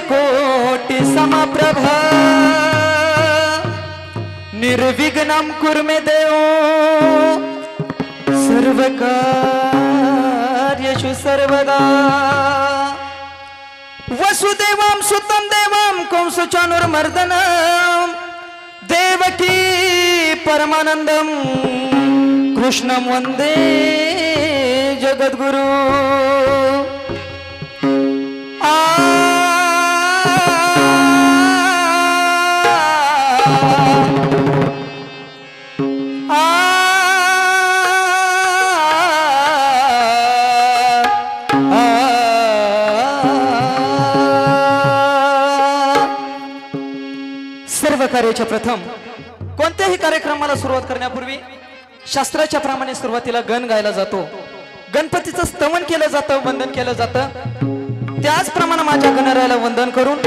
कोटि समप्रभ। निर्विघ्नं कुर्मे देवो। सर्वकार्येषु सर्वदा। वसुदेवं सुतं देवं कंसचानुर्मर्दनं। देवकी परमानन्दं। कृष्णं वन्दे जगद्गुरु। सर्व कार्याच्या प्रथम कोणत्याही कार्यक्रमाला सुरुवात करण्यापूर्वी शास्त्राच्या प्रमाणे सुरुवातीला गण गायला जातो. गणपतीचं स्तवन केलं जातं वंदन केलं जातं. त्याचप्रमाणे माझ्या गणरायाला वंदन करून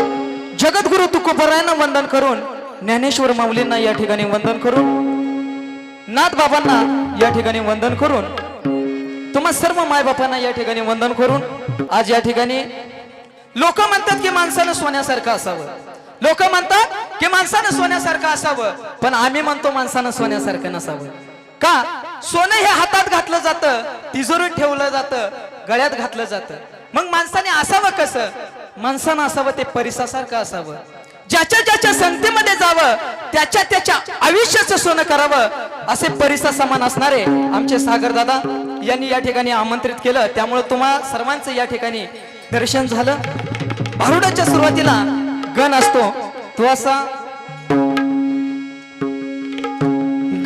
जगद्गुरु तुकोबरायांना वंदन करून ज्ञानेश्वर माऊलींना या ठिकाणी वंदन करून नाथ बाबांना या ठिकाणी वंदन करून तुम्हा सर्व मायबापांना या ठिकाणी वंदन करून आज या ठिकाणी लोक म्हणतात की माणसानं सोन्यासारखं असावं. लोक म्हणतात की माणसानं सोन्यासारखं असावं पण आम्ही म्हणतो माणसानं सोन्यासारखं नसावं. का? सोनं हे हातात घातलं जातं तिजोरीत ठेवलं जातं गळ्यात घातलं जातं. मग माणसाने असावं कसं? माणसानं असावं ते परिसासारखं असावं. ज्याच्या ज्याच्या संगतीमध्ये जावं त्याच्या त्याच्या आयुष्याचं सोनं करावं असे परिसा समान असणारे आमचे सागर दादा यांनी या ठिकाणी आमंत्रित केलं. त्यामुळे तुम्हा सर्वांचं या ठिकाणी दर्शन झालं. भारुडाच्या सुरुवातीला गण असतो. तो असा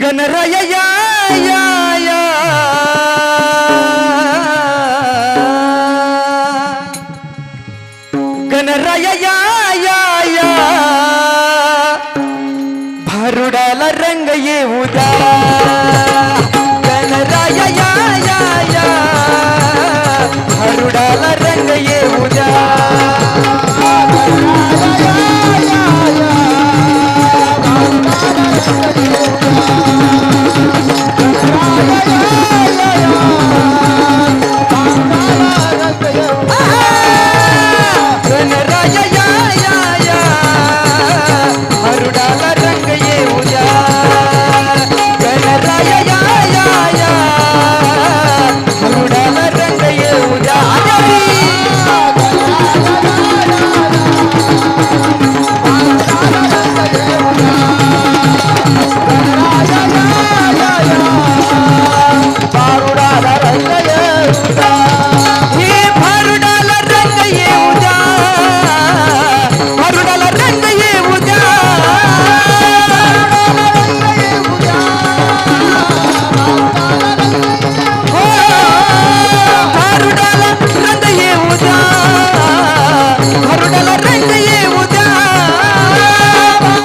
गणराय रंग ये द्या